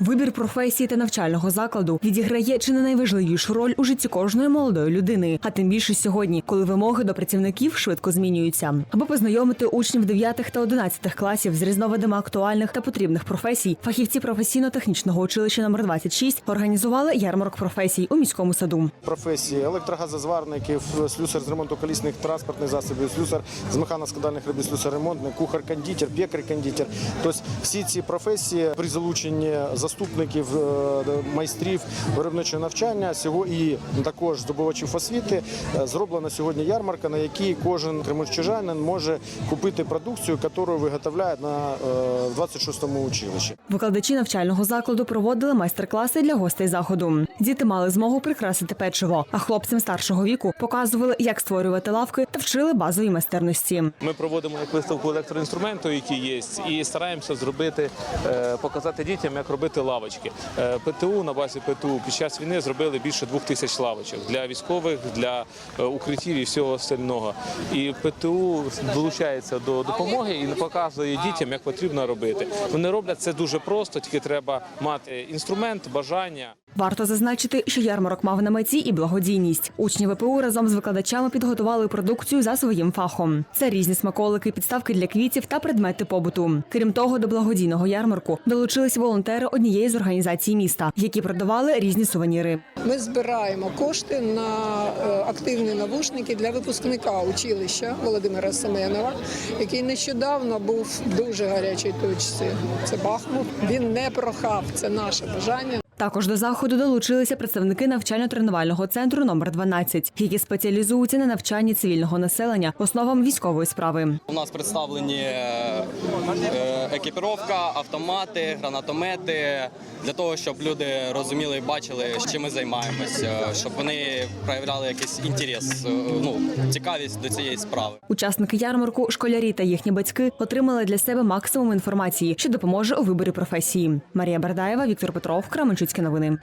Вибір професії та навчального закладу відіграє чи не найважливішу роль у житті кожної молодої людини, а тим більше сьогодні, коли вимоги до працівників швидко змінюються. Аби познайомити учнів 9 та 11 класів з різновидами актуальних та потрібних професій, фахівці професійно-технічного училища номер 26 організували ярмарок професій у міському саду. професії електрогазозварників, слюсар з ремонту колісних транспортних засобів, слюсар з механо-складальних робіт, слюсар ремонтник, кухар-кондитер, пекар-кондитер. Тобто всі ці професії при залученні заступників е, майстрів виробничого навчання сього- і також здобувачів освіти е, зроблена сьогодні ярмарка, на якій кожен кременчужанин може купити продукцію, яку виготовляє на е, в 26-му училищі. Викладачі навчального закладу проводили майстер-класи для гостей заходу. Діти мали змогу прикрасити печиво, а хлопцям старшого віку показували, як створювати лавки та вчили базові майстерності. Ми проводимо як виставку електроінструменту, які є, і стараємося зробити, е, показати дітям, як робити лавочки. Е, ПТУ на базі ПТУ під час війни зробили більше двох тисяч лавочок для військових, для е, укриттів і всього остального. І ПТУ долучається до допомоги і показує дітям, як потрібно робити. Вони роблять це дуже просто, тільки треба мати інструмент, бажання. Варто зазначити, що ярмарок мав на меті і благодійність. Учні ВПУ разом з викладачами підготували продукцію за своїм фахом. Це різні смаколики, підставки для квітів та предмети побуту. Крім того, до благодійного ярмарку долучились волонтери однієї з організацій міста, які продавали різні сувеніри. Ми збираємо кошти на е, активні навушники для випускника училища Володимира Семенова, який нещодавно був в дуже гарячій точці. Це Бахмут. Він не прохав. Це наше бажання. Також до заходу долучилися представники навчально-тренувального центру номер 12, які спеціалізуються на навчанні цивільного населення основам військової справи. У нас представлені е, е, екіпіровка, автомати, гранатомети для того, щоб люди розуміли і бачили, чим ми займаємося, щоб вони проявляли якийсь інтерес, е, ну цікавість до цієї справи. Учасники ярмарку, школярі та їхні батьки отримали для себе максимум інформації, що допоможе у виборі професії. Марія Бардаєва, Віктор Петров, Кременчуцькі новини.